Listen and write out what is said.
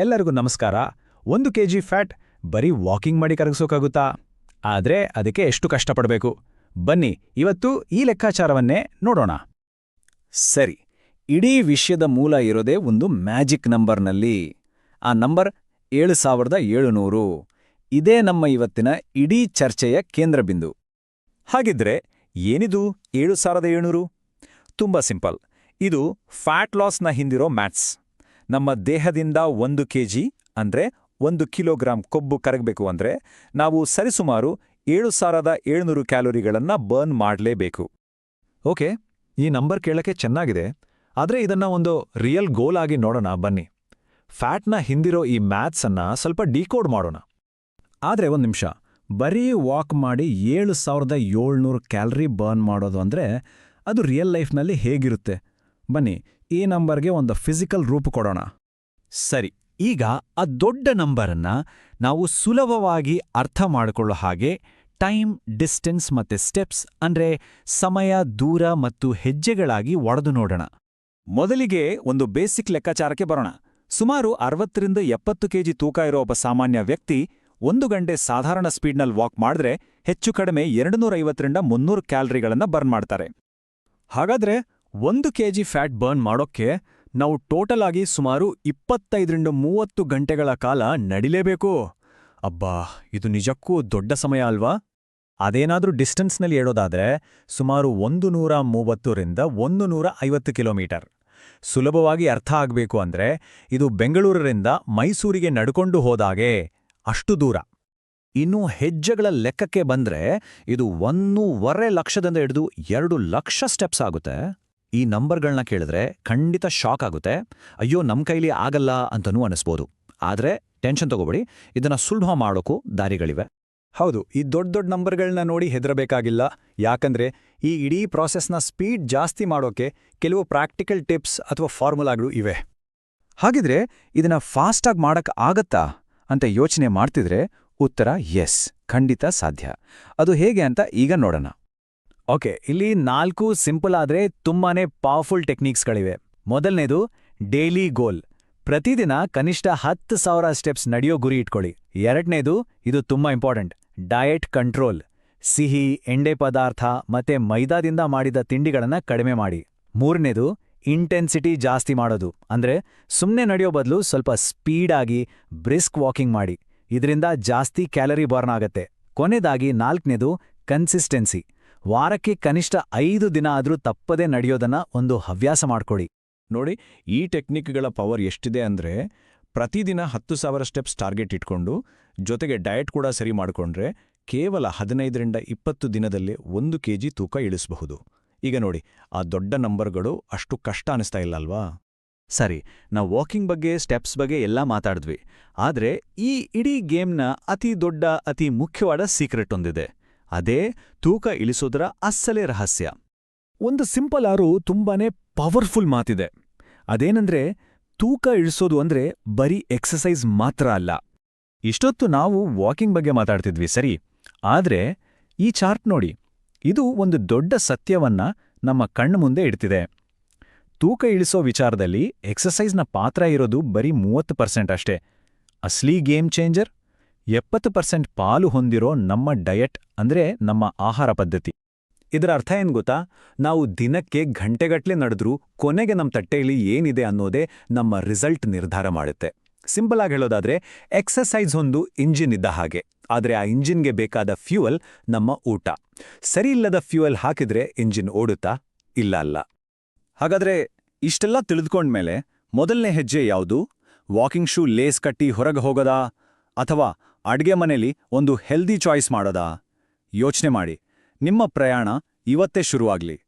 ಎಲ್ಲರಿಗೂ ನಮಸ್ಕಾರ. ಒಂದು ಕೆ ಜಿ ಫ್ಯಾಟ್ ಬರೀ ವಾಕಿಂಗ್ ಮಾಡಿ ಕರಗಿಸೋಕ್ಕಾಗುತ್ತಾ ಆದ್ರೆ ಅದಕ್ಕೆ ಎಷ್ಟು ಕಷ್ಟಪಡಬೇಕು? ಬನ್ನಿ, ಇವತ್ತು ಈ ಲೆಕ್ಕಾಚಾರವನ್ನೇ ನೋಡೋಣ. ಸರಿ, ಇಡೀ ವಿಷಯದ ಮೂಲ ಇರೋದೇ ಒಂದು ಮ್ಯಾಜಿಕ್ ನಂಬರ್ನಲ್ಲಿ. ಆ ನಂಬರ್ ಏಳು ಸಾವಿರದ ಏಳುನೂರು. ಇದೇ ನಮ್ಮ ಇವತ್ತಿನ ಇಡೀ ಚರ್ಚೆಯ ಕೇಂದ್ರಬಿಂದು ಹಾಗಿದ್ರೆ ಏನಿದು ಏಳು ಸಾವಿರದ ಏಳುನೂರು? ತುಂಬ ಸಿಂಪಲ್. ಇದು ಫ್ಯಾಟ್ ಲಾಸ್ನ ಹಿಂದಿರೋ ಮ್ಯಾಟ್ಸ್ ನಮ್ಮ ದೇಹದಿಂದ ಒಂದು ಕೆಜಿ ಅಂದ್ರೆ ಒಂದು ಕಿಲೋಗ್ರಾಂ ಕೊಬ್ಬು ಕರಗಬೇಕು ಅಂದ್ರೆ ನಾವು ಸರಿಸುಮಾರು ಏಳು ಸಾವಿರದ ಏಳುನೂರು ಕ್ಯಾಲೋರಿಗಳನ್ನು ಬರ್ನ್ ಮಾಡಲೇಬೇಕು. ಓಕೆ, ಈ ನಂಬರ್ ಕೇಳಕ್ಕೆ ಚೆನ್ನಾಗಿದೆ, ಆದರೆ ಇದನ್ನ ಒಂದು ರಿಯಲ್ ಗೋಲ್ ಆಗಿ ನೋಡೋಣ, ಬನ್ನಿ. ಫ್ಯಾಟ್ನ ಹಿಂದಿರೋ ಈ ಮ್ಯಾಥ್ಸನ್ನು ಸ್ವಲ್ಪ ಡಿಕೋಡ್ ಮಾಡೋಣ. ಆದರೆ ಒಂದು ನಿಮಿಷ, ಬರೀ ವಾಕ್ ಮಾಡಿ ಏಳು ಸಾವಿರದ ಏಳ್ನೂರು ಕ್ಯಾಲರಿ ಬರ್ನ್ ಮಾಡೋದು ಅಂದ್ರೆ ಅದು ರಿಯಲ್ ಲೈಫ್ನಲ್ಲಿ ಹೇಗಿರುತ್ತೆ? ಬನ್ನಿ ಈ ನಂಬರ್ಗೆ ಒಂದು ಫಿಸಿಕಲ್ ರೂಪ ಕೊಡೋಣ. ಸರಿ, ಈಗ ಆ ದೊಡ್ಡ ನಂಬರನ್ನ ನಾವು ಸುಲಭವಾಗಿ ಅರ್ಥ ಮಾಡಿಕೊಳ್ಳೋ ಹಾಗೆ ಟೈಮ್, ಡಿಸ್ಟೆನ್ಸ್ ಮತ್ತೆ ಸ್ಟೆಪ್ಸ್ ಅಂದ್ರೆ ಸಮಯ, ದೂರ ಮತ್ತು ಹೆಜ್ಜೆಗಳಾಗಿ ಒಡೆದು ನೋಡೋಣ. ಮೊದಲಿಗೆ ಒಂದು ಬೇಸಿಕ್ ಲೆಕ್ಕಾಚಾರಕ್ಕೆ ಬರೋಣ. ಸುಮಾರು ಅರವತ್ತರಿಂದ ಎಪ್ಪತ್ತು ಕೆಜಿ ತೂಕ ಇರೋ ಒಬ್ಬ ಸಾಮಾನ್ಯ ವ್ಯಕ್ತಿ ಒಂದು ಗಂಟೆ ಸಾಧಾರಣ ಸ್ಪೀಡ್ನಲ್ಲಿ ವಾಕ್ ಮಾಡಿದ್ರೆ ಹೆಚ್ಚು ಕಡಿಮೆ ಎರಡುನೂರೈವತ್ತರಿಂದ ಮುನ್ನೂರು ಕ್ಯಾಲರಿಗಳನ್ನು ಬರ್ನ್ ಮಾಡ್ತಾರೆ. ಹಾಗಾದ್ರೆ ಒಂದು ಕೆಜಿ ಫ್ಯಾಟ್ ಬರ್ನ್ ಮಾಡೋಕ್ಕೆ ನಾವು ಟೋಟಲ್ ಆಗಿ ಸುಮಾರು ಇಪ್ಪತ್ತೈದರಿಂದ ಮೂವತ್ತು ಗಂಟೆಗಳ ಕಾಲ ನಡಿಲೇಬೇಕು. ಅಬ್ಬಾ, ಇದು ನಿಜಕ್ಕೂ ದೊಡ್ಡ ಸಮಯ ಅಲ್ವಾ? ಅದೇನಾದರೂ ಡಿಸ್ಟೆನ್ಸ್ನಲ್ಲಿ ಹೇಳೋದಾದ್ರೆ ಸುಮಾರು ಒಂದು ನೂರ ಮೂವತ್ತರಿಂದ ಒಂದು ನೂರ ಐವತ್ತು ಕಿಲೋಮೀಟರ್. ಸುಲಭವಾಗಿ ಅರ್ಥ ಆಗಬೇಕು ಅಂದ್ರೆ ಇದು ಬೆಂಗಳೂರರಿಂದ ಮೈಸೂರಿಗೆ ನಡ್ಕೊಂಡು ಹೋದಾಗೆ ಅಷ್ಟು ದೂರ. ಇನ್ನೂ ಹೆಜ್ಜೆಗಳ ಲೆಕ್ಕಕ್ಕೆ ಬಂದ್ರೆ ಇದು ಒಂದೂವರೆ ಲಕ್ಷದಿಂದ ಹಿಡಿದು ಎರಡು ಲಕ್ಷ ಸ್ಟೆಪ್ಸ್ ಆಗುತ್ತೆ. ಈ ನಂಬರ್ಗಳನ್ನ ಕೇಳಿದ್ರೆ ಖಂಡಿತ ಶಾಕ್ ಆಗುತ್ತೆ. ಅಯ್ಯೋ ನಮ್ಮ ಕೈಲಿ ಆಗಲ್ಲ ಅಂತನೂ ಅನಿಸ್ಬೋದು. ಆದ್ರೆ ಟೆನ್ಷನ್ ತಗೋಬೇಡಿ. ಇದನ್ನ ಸುಲಭ ಮಾಡೋಕ್ಕೂ ದಾರಿಗಳಿವೆ. ಹೌದು, ಈ ದೊಡ್ಡ ದೊಡ್ಡ ನಂಬರ್ಗಳನ್ನ ನೋಡಿ ಹೆದರಬೇಕಾಗಿಲ್ಲ. ಯಾಕಂದ್ರೆ ಈ ಇಡೀ ಪ್ರಾಸೆಸ್ನ ಸ್ಪೀಡ್ ಜಾಸ್ತಿ ಮಾಡೋಕೆ ಕೆಲವು ಪ್ರಾಕ್ಟಿಕಲ್ ಟಿಪ್ಸ್ ಅಥವಾ ಫಾರ್ಮುಲಾಗಳು ಇವೆ. ಹಾಗಿದ್ರೆ ಇದನ್ನ ಫಾಸ್ಟಾಗಿ ಮಾಡಕ್ ಆಗತ್ತಾ ಅಂತ ಯೋಚನೆ ಮಾಡ್ತಿದ್ರೆ ಉತ್ತರ ಎಸ್, ಖಂಡಿತ ಸಾಧ್ಯ. ಅದು ಹೇಗೆ ಅಂತ ಈಗ ನೋಡೋಣ. ಓಕೆ, ಇಲ್ಲಿ ನಾಲ್ಕು ಸಿಂಪಲ್ ಆದ್ರೆ ತುಂಬಾನೇ ಪವರ್ಫುಲ್ ಟೆಕ್ನಿಕ್ಸ್ಗಳಿವೆ ಮೊದಲನೇದು ಡೇಲಿ ಗೋಲ್ ಪ್ರತಿದಿನ ಕನಿಷ್ಠ ಹತ್ತು ಸಾವಿರ ಸ್ಟೆಪ್ಸ್ ನಡೆಯೋ ಗುರಿ ಇಟ್ಕೊಳ್ಳಿ. ಎರಡನೇದು, ಇದು ತುಂಬಾ ಇಂಪಾರ್ಟೆಂಟ್ ಡಯಟ್ ಕಂಟ್ರೋಲ್ ಸಿಹಿ, ಎಣ್ಣೆ ಪದಾರ್ಥ ಮತ್ತೆ ಮೈದಾದಿಂದ ಮಾಡಿದ ತಿಂಡಿಗಳನ್ನ ಕಡಿಮೆ ಮಾಡಿ. ಮೂರನೇದು ಇಂಟೆನ್ಸಿಟಿ ಜಾಸ್ತಿ ಮಾಡೋದು. ಅಂದ್ರೆ ಸುಮ್ಮನೆ ನಡೆಯೋ ಬದಲು ಸ್ವಲ್ಪ ಸ್ಪೀಡಾಗಿ ಬ್ರಿಸ್ಕ್ ವಾಕಿಂಗ್ ಮಾಡಿ. ಇದರಿಂದ ಜಾಸ್ತಿ ಕ್ಯಾಲರಿ ಬರ್ನ್ ಆಗತ್ತೆ. ಕೊನೆದಾಗಿ ನಾಲ್ಕನೇದು ಕನ್ಸಿಸ್ಟೆನ್ಸಿ ವಾರಕ್ಕೆ ಕನಿಷ್ಠ ಐದು ದಿನ ಆದರೂ ತಪ್ಪದೇ ನಡೆಯೋದನ್ನ ಒಂದು ಹವ್ಯಾಸ ಮಾಡ್ಕೊಡಿ. ನೋಡಿ, ಈ ಟೆಕ್ನಿಕ್ಗಳ ಪವರ್ ಎಷ್ಟಿದೆ ಅಂದ್ರೆ, ಪ್ರತಿದಿನ ಹತ್ತು ಸಾವಿರ ಸ್ಟೆಪ್ಸ್ ಟಾರ್ಗೆಟ್ ಇಟ್ಕೊಂಡು, ಜೊತೆಗೆ ಡಯಟ್ ಕೂಡ ಸರಿ ಮಾಡಿಕೊಂಡ್ರೆ, ಕೇವಲ ಹದಿನೈದರಿಂದ ಇಪ್ಪತ್ತು ದಿನದಲ್ಲೇ ಒಂದು ಕೆಜಿ ತೂಕ ಇಳಿಸಬಹುದು. ಈಗ ನೋಡಿ, ಆ ದೊಡ್ಡ ನಂಬರ್ಗಳು ಅಷ್ಟು ಕಷ್ಟ ಅನಿಸ್ತಾ ಇಲ್ಲ ಅಲ್ವಾ ಸರಿ, ನಾವು ವಾಕಿಂಗ್ ಬಗ್ಗೆ, ಸ್ಟೆಪ್ಸ್ ಬಗ್ಗೆ ಎಲ್ಲ ಮಾತಾಡಿದ್ವಿ. ಆದ್ರೆ, ಈ ಇಡೀ ಗೇಮ್ನ ಅತಿ ದೊಡ್ಡ, ಅತಿ ಮುಖ್ಯವಾದ ಸೀಕ್ರೆಟ್ ಒಂದಿದೆ. ಅದೇ ತೂಕ ಇಳಿಸೋದರ ಅಸ್ಸಲೇ ರಹಸ್ಯ. ಒಂದು ಸಿಂಪಲ್ ಆರು ತುಂಬಾನೇ ಪವರ್ಫುಲ್ ಮಾತಿದೆ. ಅದೇನಂದ್ರೆ ತೂಕ ಇಳಿಸೋದು ಅಂದ್ರೆ ಬರೀ ಎಕ್ಸಸೈಸ್ ಮಾತ್ರ ಅಲ್ಲ. ಇಷ್ಟೊತ್ತು ನಾವು ವಾಕಿಂಗ್ ಬಗ್ಗೆ ಮಾತಾಡ್ತಿದ್ವಿ ಸರಿ. ಆದ್ರೆ ಈ ಚಾರ್ಟ್ ನೋಡಿ, ಇದು ಒಂದು ದೊಡ್ಡ ಸತ್ಯವನ್ನ ನಮ್ಮ ಕಣ್ಣು ಮುಂದೆ ಇಡ್ತಿದೆ. ತೂಕ ಇಳಿಸೋ ವಿಚಾರದಲ್ಲಿ ಎಕ್ಸಸೈಸ್ನ ಪಾತ್ರ ಇರೋದು ಬರೀ ಮೂವತ್ತು ಪರ್ಸೆಂಟ್ ಅಷ್ಟೇ. ಅಸ್ಲಿ ಗೇಮ್ ಚೇಂಜರ್? ಎಪ್ಪತ್ತು ಪರ್ಸೆಂಟ್ ಪಾಲು ಹೊಂದಿರೋ ನಮ್ಮ ಡಯಟ್ ಅಂದ್ರೆ ನಮ್ಮ ಆಹಾರ ಪದ್ಧತಿ. ಇದರ ಅರ್ಥ ಏನ್ ಗೊತ್ತಾ? ನಾವು ದಿನಕ್ಕೆ ಗಂಟೆಗಟ್ಲೆ ನಡೆದ್ರೂ ಕೊನೆಗೆ ನಮ್ಮ ತಟ್ಟೆಯಲ್ಲಿ ಏನಿದೆ ಅನ್ನೋದೇ ನಮ್ಮ ರಿಸಲ್ಟ್ ನಿರ್ಧಾರ ಮಾಡುತ್ತೆ. ಸಿಂಪಲ್ ಆಗಿ ಹೇಳೋದಾದ್ರೆ ಎಕ್ಸಸೈಸ್ ಒಂದು ಇಂಜಿನ್ ಇದ್ದ ಹಾಗೆ. ಆದರೆ ಆ ಇಂಜಿನ್ಗೆ ಬೇಕಾದ ಫ್ಯೂಯಲ್ ನಮ್ಮ ಊಟ. ಸರಿ ಇಲ್ಲದ ಫ್ಯೂಯಲ್ ಹಾಕಿದ್ರೆ ಇಂಜಿನ್ ಓಡುತ್ತಾ? ಇಲ್ಲ ಅಲ್ಲ. ಹಾಗಾದ್ರೆ ಇಷ್ಟೆಲ್ಲ ತಿಳಿದುಕೊಂಡ್ಮೇಲೆ ಮೊದಲನೇ ಹೆಜ್ಜೆ ಯಾವುದು? ವಾಕಿಂಗ್ ಶೂ ಲೇಸ್ ಕಟ್ಟಿ ಹೊರಗೆ ಹೋಗೋದಾ? ಅಥವಾ ಅಡ್ಗೆ ಮನೆಯಲ್ಲಿ ಒಂದು ಹೆಲ್ದಿ ಚಾಯ್ಸ್ ಮಾಡೋದಾ? ಯೋಚನೆ ಮಾಡಿ. ನಿಮ್ಮ ಪ್ರಯಾಣ ಇವತ್ತೇ ಶುರುವಾಗ್ಲಿ.